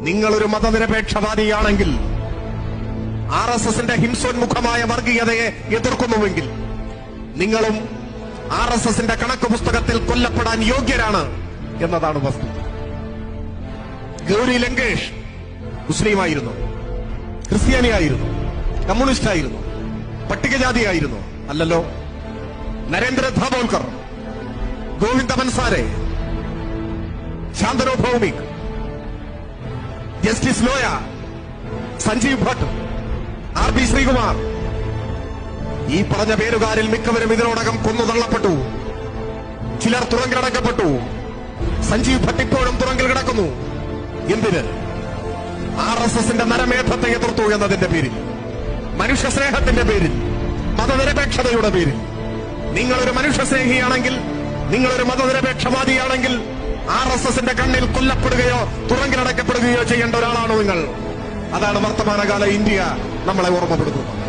നിങ്ങളൊരു മതനിരപേക്ഷവാദിയാണെങ്കിൽ R S എസിന്റെ ഹിംസോന്മുഖമായ വർഗീയതയെ എതിർക്കുന്നുവെങ്കിൽ നിങ്ങളും ആർ എസ് എസിന്റെ കണക്ക് പുസ്തകത്തിൽ കൊല്ലപ്പെടാൻ യോഗ്യരാണ് എന്നതാണ് വസ്തു. ഗൗരി ലങ്കേഷ് മുസ്ലിമായിരുന്നു ക്രിസ്ത്യാനിയായിരുന്നു കമ്മ്യൂണിസ്റ്റ് ആയിരുന്നു പട്ടികജാതിയായിരുന്നു അല്ലല്ലോ? Narendra Dabholkar Govind Pansare Santanu Bhowmik justice Loya Sanjiv Bhatt R B Sreekumar ഈ പറഞ്ഞ പേരുകാരിൽ മിക്കവരും ഇതിനോടകം കൊന്നു തള്ളപ്പെട്ടു. ചിലർ തുറങ്കിലടക്കപ്പെട്ടു സഞ്ജീവ് ഭട്ട് ഇപ്പോഴും തുറങ്കിൽ കിടക്കുന്നു. എന്തിന്? ആർ എസ് എസിന്റെ നരമേധത്തെ എതിർത്തു എന്നതിന്റെ പേരിൽ. മനുഷ്യ സ്നേഹത്തിന്റെ പേരിൽ. മതനിരപേക്ഷതയുടെ പേരിൽ. നിങ്ങളൊരു മനുഷ്യ സ്നേഹിയാണെങ്കിൽ നിങ്ങളൊരു മതനിരപേക്ഷവാദിയാണെങ്കിൽ ആർ എസ് എസിന്റെ കണ്ണിൽ കൊല്ലപ്പെടുകയോ തുറങ്കിലടക്കപ്പെടുകയോ ചെയ്യേണ്ട ഒരാളാണോ നിങ്ങൾ? അതാണ് വർത്തമാനകാല ഇന്ത്യ നമ്മളെ ഓർമ്മപ്പെടുത്തുന്നത്.